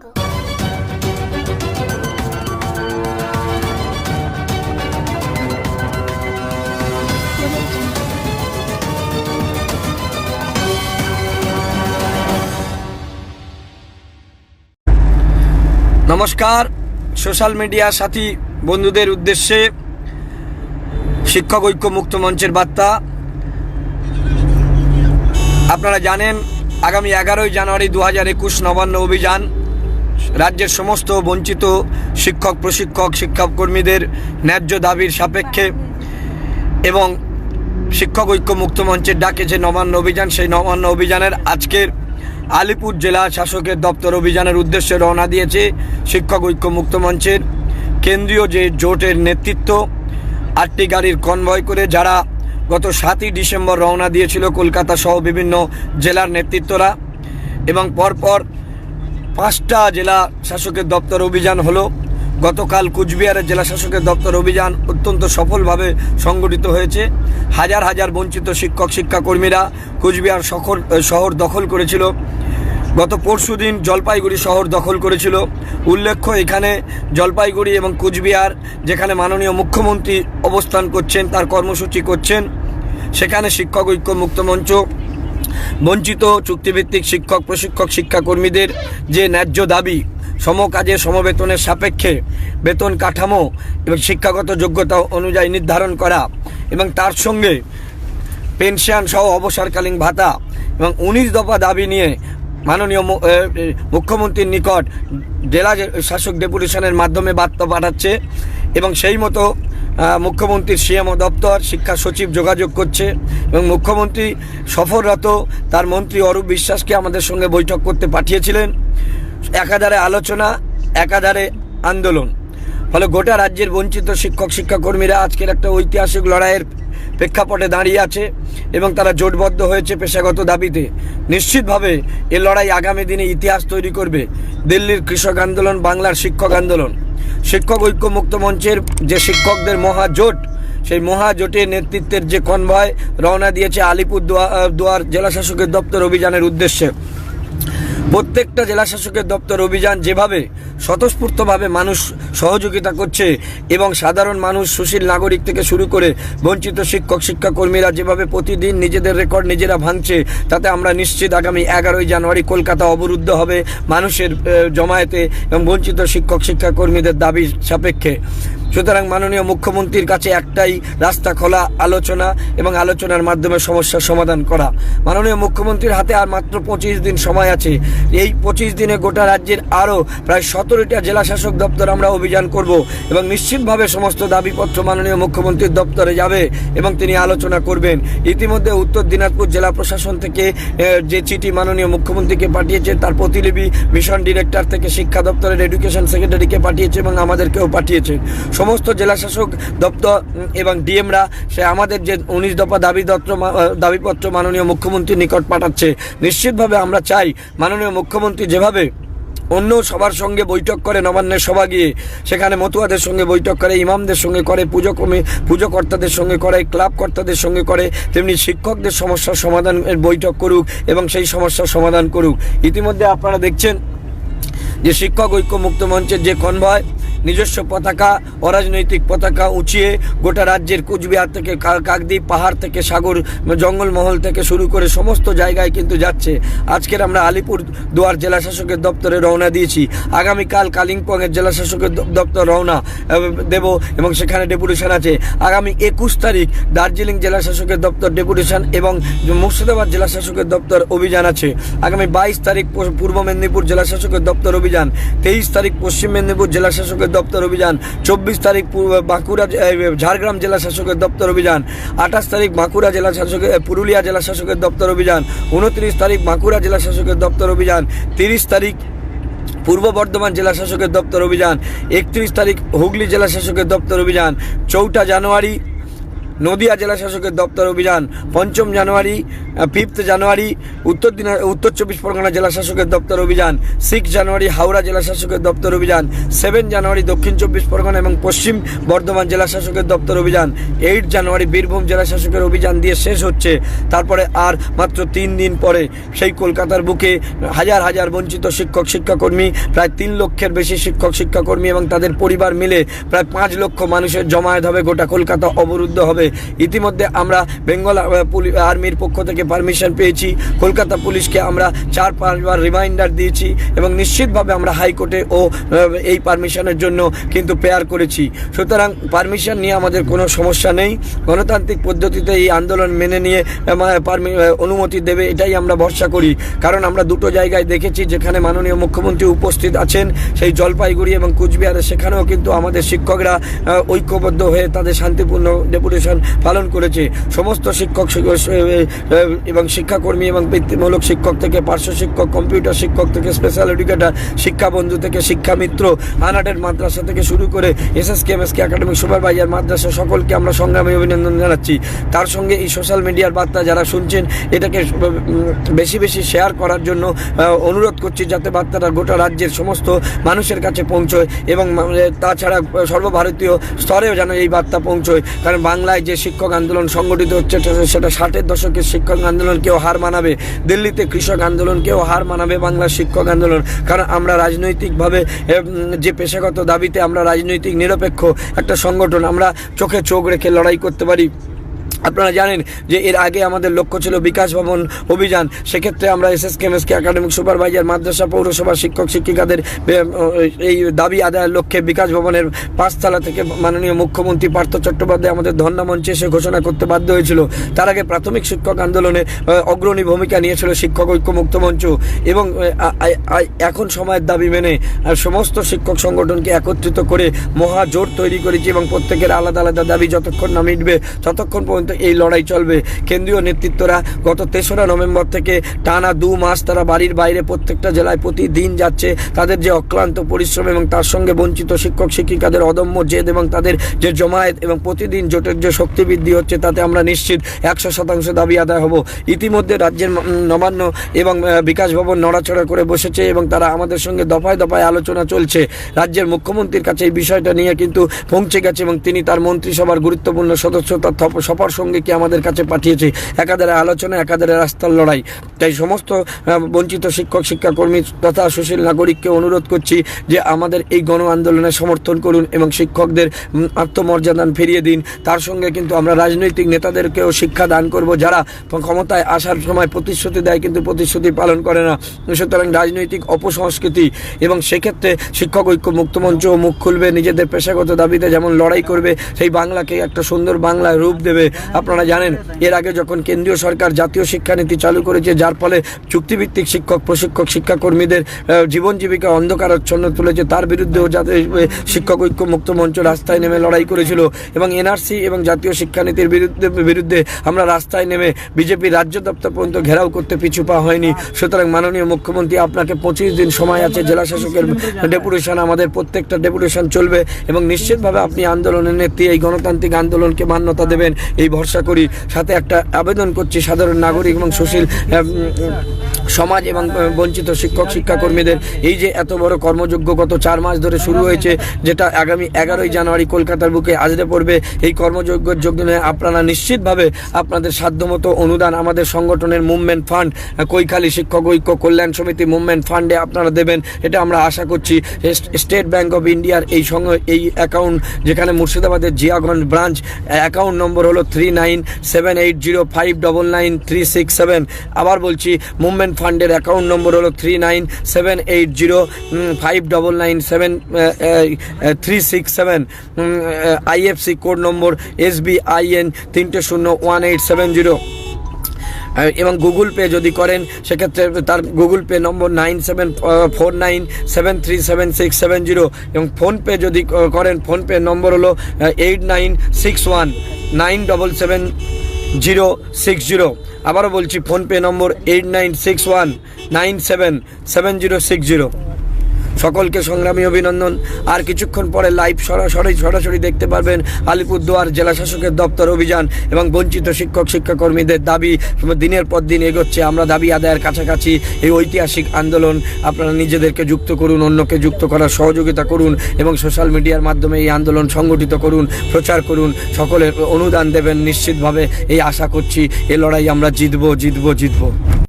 নমস্কার। Social media সাথী বন্ধুদের উদ্দেশ্যে শিক্ষক ঐক্য মুক্ত মঞ্চের বার্তা। আপনারা জানেন, আগামী এগারোই জানুয়ারি দু হাজার একুশ নবান্ন অভিযান রাজ্যের সমস্ত বঞ্চিত শিক্ষক, প্রশিক্ষক, শিক্ষাকর্মীদের ন্যায্য দাবির সাপেক্ষে এবং শিক্ষক ঐক্য মুক্ত মঞ্চের ডাকে যে নবান্ন অভিযান, সেই নবান্ন অভিযানের আজকের আলিপুর জেলা শাসকের দপ্তর অভিযানের উদ্দেশ্যে রওনা দিয়েছে শিক্ষক ঐক্য মুক্ত মঞ্চের কেন্দ্রীয় যে জোটের নেতৃত্ব, আটটি গাড়ির কনভয় করে যারা গত সাতই ডিসেম্বর রওনা দিয়েছিল কলকাতা সহ বিভিন্ন জেলার নেতৃত্বরা এবং পরপর পাঁচটা জেলা শাসকের দপ্তর অভিযান হলো। গতকাল কুচবিহারের জেলা শাসকের দপ্তর অভিযান অত্যন্ত সফলভাবে সংগঠিত হয়েছে। হাজার হাজার বঞ্চিত শিক্ষক, শিক্ষাকর্মীরা কুচবিহার শহর শহর দখল করেছিল। গত পরশুদিন জলপাইগুড়ি শহর দখল করেছিল। উল্লেখ্য, এখানে জলপাইগুড়ি এবং কুচবিহার, যেখানে মাননীয় মুখ্যমন্ত্রী অবস্থান করছেন, তার কর্মসূচি করছেন, সেখানে শিক্ষক ঐক্য মুক্ত মঞ্চ বঞ্চিত চুক্তিভিত্তিক শিক্ষক, প্রশিক্ষক, শিক্ষাকর্মীদের যে ন্যায্য দাবি, সমকাজে সমবেতনের সাপেক্ষে বেতন কাঠামো এবং শিক্ষাগত যোগ্যতা অনুযায়ী নির্ধারণ করা এবং তার সঙ্গে পেনশন সহ অবসরকালীন ভাতা এবং উনিশ দফা দাবি নিয়ে মাননীয় মুখ্যমন্ত্রীর নিকট জেলা শাসক ডেপুটেশনের মাধ্যমে বার্তা পাঠাচ্ছে এবং সেই মতো মুখ্যমন্ত্রীর সিএম দপ্তর, শিক্ষা সচিব যোগাযোগ করছে এবং মুখ্যমন্ত্রী সফররত তার মন্ত্রী অরূপ বিশ্বাসকে আমাদের সঙ্গে বৈঠক করতে পাঠিয়েছিলেন। একাধারে আলোচনা, একাধারে আন্দোলন। ফলে গোটা রাজ্যের বঞ্চিত শিক্ষক, শিক্ষাকর্মীরা আজকের একটা ঐতিহাসিক লড়াইয়ের প্রেক্ষাপটে দাঁড়িয়ে আছে এবং তারা জোটবদ্ধ হয়েছে পেশাগত দাবিতে। নিশ্চিতভাবে এ লড়াই আগামী দিনে ইতিহাস তৈরি করবে দিল্লির কৃষক আন্দোলন, বাংলার শিক্ষক আন্দোলন। শিক্ষক ঐক্য মুক্ত মঞ্চের যে শিক্ষকদের মহাজোট, সেই মহাজোটের নেতৃত্বের যে কনভয় রওনা দিয়েছে আলিপুর দুয়ার জেলা শাসকের দপ্তর অভিযানের উদ্দেশ্যে। প্রত্যেকটা জেলাশাসকের দপ্তর অভিযান যেভাবে স্বতঃস্ফূর্তভাবে মানুষ সহযোগিতা করছে এবং সাধারণ মানুষ, সুশীল নাগরিক থেকে শুরু করে বঞ্চিত শিক্ষক, শিক্ষাকর্মীরা যেভাবে প্রতিদিন নিজেদের রেকর্ড নিজেরা ভাঙছে, তাতে আমরা নিশ্চিত আগামী এগারোই জানুয়ারি কলকাতা অবরুদ্ধ হবে মানুষের জমায়েতে এবং বঞ্চিত শিক্ষক, শিক্ষাকর্মীদের দাবির সাপেক্ষে। সুতরাং মাননীয় মুখ্যমন্ত্রীর কাছে একটাই রাস্তা খোলা, আলোচনা এবং আলোচনার মাধ্যমে সমস্যার সমাধান করা। মাননীয় মুখ্যমন্ত্রীর হাতে আর মাত্র পঁচিশ দিন সময় আছে। এই পঁচিশ দিনে গোটা রাজ্যের আরও প্রায় সতেরোটা জেলা শাসক দপ্তর আমরা অভিযান করব এবং নিশ্চিতভাবে সমস্ত দাবিপত্র মাননীয় মুখ্যমন্ত্রীর দপ্তরে যাবে এবং তিনি আলোচনা করবেন। ইতিমধ্যে উত্তর দিনাজপুর জেলা প্রশাসন থেকে যে চিঠি মাননীয় মুখ্যমন্ত্রীকে পাঠিয়েছে তার প্রতিলিপি মিশন ডিরেক্টর থেকে শিক্ষা দপ্তরের এডুকেশন সেক্রেটারিকে পাঠিয়েছে এবং আমাদেরকেও পাঠিয়েছে। সমস্ত জেলা শাসক দপ্তর এবং ডিএমরা সে আমাদের যে উনিশ দফা দাবি আহ, দাবিপত্র মাননীয় মুখ্যমন্ত্রীর নিকট পাঠাচ্ছে। নিশ্চিতভাবে আমরা চাই মাননীয় মুখ্যমন্ত্রী যেভাবে অন্য সবার সঙ্গে বৈঠক করে নবান্নের সভা গিয়ে সেখানে মতুয়াদের সঙ্গে বৈঠক করে, ইমামদের সঙ্গে করে, পুজো কমে পুজো কর্তাদের সঙ্গে করে ক্লাব কর্তাদের সঙ্গে করে, তেমনি শিক্ষকদের সমস্যার সমাধানের বৈঠক করুক এবং সেই সমস্যার সমাধান করুক। ইতিমধ্যে আপনারা দেখছেন যে শিক্ষক ঐক্য মুক্ত মঞ্চের যে কনভয় নিজস্ব পতাকা, অরাজনৈতিক পতাকা উঁচিয়ে গোটা রাজ্যের কুচবিহার থেকে কাকদ্বীপ পাহাড় থেকে সাগর, জঙ্গলমহল থেকে শুরু করে সমস্ত জায়গায় কিন্তু যাচ্ছে। আজকের আমরা আলিপুর দুয়ার জেলা শাসকের দপ্তরে রওনা দিয়েছি। আগামীকাল কালিম্পংয়ের জেলা শাসকের দপ্তর রওনা দেব এবং সেখানে ডেপুটেশন আছে। আগামী একুশ তারিখ দার্জিলিং জেলা শাসকের দপ্তর ডেপুটেশন এবং মুর্শিদাবাদ জেলা শাসকের দপ্তর অভিযান আছে। আগামী বাইশ তারিখ পূর্ব মেদিনীপুর জেলা শাসকের দপ্তর অভিযান। তেইশ তারিখ পশ্চিম মেদিনীপুর জেলা শাসকের দপ্তর অভিযান, চব্বিশ তারিখ বাঁকুড়া ঝাড়গ্রাম জেলা শাসকের দপ্তর অভিযান, আঠাশ তারিখ বাঁকুড়া জেলা শাসকের পুরুলিয়া জেলা শাসকের দপ্তর অভিযান, উনত্রিশ তারিখ বাঁকুড়া জেলা শাসকের দপ্তর অভিযান, তিরিশ তারিখ পূর্ব বর্ধমান জেলা শাসকের দপ্তর অভিযান, একত্রিশ তারিখ হুগলি জেলা শাসকের দপ্তর অভিযান, চৌঠা জানুয়ারি নদিয়া জেলা শাসকের দপ্তর অভিযান পঞ্চম জানুয়ারি ফিফথ জানুয়ারি, উত্তর দিনা, উত্তর চব্বিশ পরগনা জেলা শাসকের দপ্তর অভিযান সিক্স জানুয়ারি হাওড়া জেলা শাসকের দপ্তর অভিযান সেভেন জানুয়ারি দক্ষিণ চব্বিশ পরগনা এবং পশ্চিম বর্ধমান জেলা শাসকের দপ্তর অভিযান এইট জানুয়ারি বীরভূম জেলা শাসকের অভিযান দিয়ে শেষ হচ্ছে। তারপরে আর মাত্র তিন দিন পরে সেই কলকাতার বুকে হাজার হাজার বঞ্চিত শিক্ষক, শিক্ষাকর্মী, প্রায় তিন লক্ষের বেশি শিক্ষক, শিক্ষাকর্মী এবং তাদের পরিবার মিলে প্রায় পাঁচ লক্ষ মানুষের জমায়েত হবে গোটা কলকাতা অবরুদ্ধ হবে। ইতিমধ্যে আমরা বেঙ্গল আর্মির পক্ষ থেকে পারমিশন পেয়েছি। কলকাতা পুলিশকে আমরা চার পাঁচবার রিমাইন্ডার দিয়েছি এবং নিশ্চিতভাবে আমরা হাইকোর্টে ও এই পারমিশনের জন্য কিন্তু পেয়ার করেছি। সুতরাং পারমিশন নিয়ে আমাদের কোনো সমস্যা নেই। গণতান্ত্রিক পদ্ধতিতে এই আন্দোলন মেনে নিয়ে অনুমতি দেবে, এটাই আমরা ভরসা করি। কারণ আমরা দুটো জায়গায় দেখেছি যেখানে মাননীয় মুখ্যমন্ত্রী উপস্থিত আছেন, সেই জলপাইগুড়ি এবং কুচবিহারে। সেখানেও কিন্তু আমাদের শিক্ষকরা ঐক্যবদ্ধ হয়ে তাদের শান্তিপূর্ণ ডেপুটেশন পালন করেছে। সমস্ত শিক্ষক এবং শিক্ষাকর্মী এবং বৃত্তিমূলক শিক্ষক থেকে, পার্শ্ব শিক্ষক, কম্পিউটার শিক্ষক থেকে স্পেশাল এডুকেটার শিক্ষা বন্ধু থেকে, শিক্ষামিত্র, আনাটের মাদ্রাসা থেকে শুরু করে S S K M S K academic supervisor মাদ্রাসা সকলকে আমরা সংগ্রামে অভিনন্দন জানাচ্ছি। তার সঙ্গে এই সোশ্যাল মিডিয়ার বার্তা যারা শুনছেন, এটাকে বেশি বেশি শেয়ার করার জন্য অনুরোধ করছি যাতে বার্তাটা গোটা রাজ্যের সমস্ত মানুষের কাছে পৌঁছয় এবং তাছাড়া সর্বভারতীয় স্তরেও যেন এই বার্তা পৌঁছয়। কারণ বাংলায় শিক্ষক আন্দোলন সংগঠিত হচ্ছে সেটা- সেটা ষাটের দশকের শিক্ষক আন্দোলনকেও হার মানাবে। দিল্লিতে কৃষক আন্দোলনকেও হার মানাবে, বাংলার শিক্ষক আন্দোলন। কারণ আমরা রাজনৈতিকভাবে যে পেশাগত দাবিতে আমরা রাজনৈতিক নিরপেক্ষ একটা সংগঠন, আমরা চোখে চোখ রেখে লড়াই করতে পারি। আপনারা জানেন যে এর আগে আমাদের লক্ষ্য ছিল বিকাশ ভবন অভিযান। সেক্ষেত্রে আমরা S S KMSK academic supervisor, মাদ্রাসা, পৌরসভা শিক্ষক, শিক্ষিকাদের এই দাবি আদায়ের লক্ষ্যে বিকাশ ভবনের পাঁচতলা থেকে মাননীয় মুখ্যমন্ত্রী পার্থ চট্টোপাধ্যায় আমাদের ধর্ণা মঞ্চে এসে ঘোষণা করতে বাধ্য হয়েছিল। তার আগে প্রাথমিক শিক্ষক আন্দোলনে অগ্রণী ভূমিকা নিয়েছিল শিক্ষক ঐক্য মুক্ত মঞ্চ এবং এখন সময়ের দাবি মেনে সমস্ত শিক্ষক সংগঠনকে একত্রিত করে মহা জোট তৈরি করেছি এবং প্রত্যেকের আলাদা আলাদা দাবি যতক্ষণ না মিটবে ততক্ষণ পর্যন্ত এই লড়াই চলবে। কেন্দ্রীয় নেতৃত্বরা গত তেসরা নভেম্বর থেকে টানা দু মাস তারা বাড়ির বাইরে প্রত্যেকটা জেলায় প্রতিদিন যাচ্ছে। তাদের যে অক্লান্ত পরিশ্রম এবং তার সঙ্গে বঞ্চিত শিক্ষক, শিক্ষিকাদের অদম্য জেদ এবং তাদের যে জমায়েত এবং প্রতিদিন জোটের যে শক্তি বৃদ্ধি হচ্ছে, তাতে আমরা নিশ্চিত একশো শতাংশ দাবি আদায় হব। ইতিমধ্যে রাজ্যের নবান্ন এবং বিকাশ ভবন নড়াচড়া করে বসেছে এবং তারা আমাদের সঙ্গে দফায় দফায় আলোচনা চলছে। রাজ্যের মুখ্যমন্ত্রীর কাছে এই বিষয়টা নিয়ে কিন্তু পৌঁছে গেছে এবং তিনি তার মন্ত্রিসভার গুরুত্বপূর্ণ সদস্য, তার থপ- সবার সঙ্গে কি আমাদের কাছে পাঠিয়েছে? একাধারে আলোচনা একাধারে রাস্তার লড়াই। তাই সমস্ত বঞ্চিত শিক্ষক শিক্ষাকর্মী তথা সুশীল নাগরিককে অনুরোধ করছি যে আমাদের এই গণ আন্দোলনে সমর্থন করুন এবং শিক্ষকদের উম, আত্মমর্যাদা ফিরিয়ে দিন। তার সঙ্গে কিন্তু আমরা রাজনৈতিক নেতাদেরকেও শিক্ষা দান করব যারা ক্ষমতায় আসার সময় প্রতিশ্রুতি দেয় কিন্তু প্রতিশ্রুতি পালন করে না। সুতরাং রাজনৈতিক অপসংস্কৃতি এবং সেক্ষেত্রে শিক্ষক ঐক্য মুক্তমঞ্চ মুখ খুলবে নিজেদের পেশাগত দাবিতে যেমন লড়াই করবে সেই বাংলাকে একটা সুন্দর বাংলায় রূপ দেবে। আপনারা জানেন, এর আগে যখন কেন্দ্রীয় সরকার জাতীয় শিক্ষানীতি চালু করেছে, যার ফলে চুক্তিভিত্তিক শিক্ষক, প্রশিক্ষক, শিক্ষাকর্মীদের জীবন জীবিকা অন্ধকারাচ্ছন্ন তুলেছে, তার বিরুদ্ধেও যাতে শিক্ষক ঐক্য মুক্ত মঞ্চ রাস্তায় নেমে লড়াই করেছিল। এবং এনআরসি এবং জাতীয় শিক্ষানীতির বিরুদ্ধে বিরুদ্ধে আমরা রাস্তায় নেমে বিজেপি রাজ্য দপ্তর পর্যন্ত ঘেরাও করতে পিছু পা হয়নি। সুতরাং মাননীয় মুখ্যমন্ত্রী, আপনাকে পঁচিশ দিন সময় আছে, জেলা শাসকের ডেপুটেশন, আমাদের প্রত্যেকটা ডেপুটেশন চলবে এবং নিশ্চিতভাবে আপনি আন্দোলনের নেত্রী, এই গণতান্ত্রিক আন্দোলনকে মান্যতা দেবেন, এই ভরসা করি, সাথে একটা আবেদন করছি সাধারণ নাগরিক এবং সুশীল সমাজ এবং বঞ্চিত শিক্ষক শিক্ষাকর্মীদের। এই যে এত বড় কর্মযোগ্য গত চার মাস ধরে শুরু হয়েছে, যেটা আগামী এগারোই জানুয়ারি কলকাতার বুকে আজরে পড়বে, এই কর্মযজ্ঞের যোগদানে আপনারা নিশ্চিতভাবে আপনাদের সাধ্যমতো অনুদান আমাদের সংগঠনের মুভমেন্ট ফান্ড, কৈখালী শিক্ষক ঐক্য কল্যাণ সমিতি মুভমেন্ট ফান্ডে আপনারা দেবেন, এটা আমরা আশা করছি। স্টেট ব্যাংক অফ ইন্ডিয়ার এই সঙ্গে এই অ্যাকাউন্ট, যেখানে মুর্শিদাবাদের জিয়াগঞ্জ ব্রাঞ্চ, অ্যাকাউন্ট নম্বর হলো three nine seven eight zero five double nine three six seven আবার বলছি, মুভমেন্ট ফান্ডের অ্যাকাউন্ট নম্বর হলো three nine seven eight zero five double nine seven three six seven IFSC code number S B I N তিনটে শূন্য one eight seven zero. এবং Google Pay যদি করেন, সেক্ষেত্রে তার Google Pay number nine seven four nine seven three seven six seven zero এবং PhonePe যদি করেন ফোনপে নম্বর হলো eight nine six one nine double seven zero six zero আবারও বলছি PhonePe number eight nine six one nine seven seven zero six zero সকলকে সংগ্রামী অভিনন্দন। আর কিছুক্ষণ পরে লাইভ সরাসরি সরাসরি দেখতে পারবেন আলিপুরদুয়ার জেলা শাসকের দপ্তর অভিযান এবং বঞ্চিত শিক্ষক, শিক্ষাকর্মীদের দাবি দিনের পর দিন এগোচ্ছে। আমরা দাবি আদায়ের কাছাকাছি এই ঐতিহাসিক আন্দোলন। আপনারা নিজেদেরকে যুক্ত করুন, অন্যকে যুক্ত করার সহযোগিতা করুন এবং সোশ্যাল মিডিয়ার মাধ্যমে এই আন্দোলন সংগঠিত করুন, প্রচার করুন। সকলের অনুদান দেবেন নিশ্চিতভাবে। এই আশা করছি এ লড়াই আমরা জিতবো জিতবো জিতবো।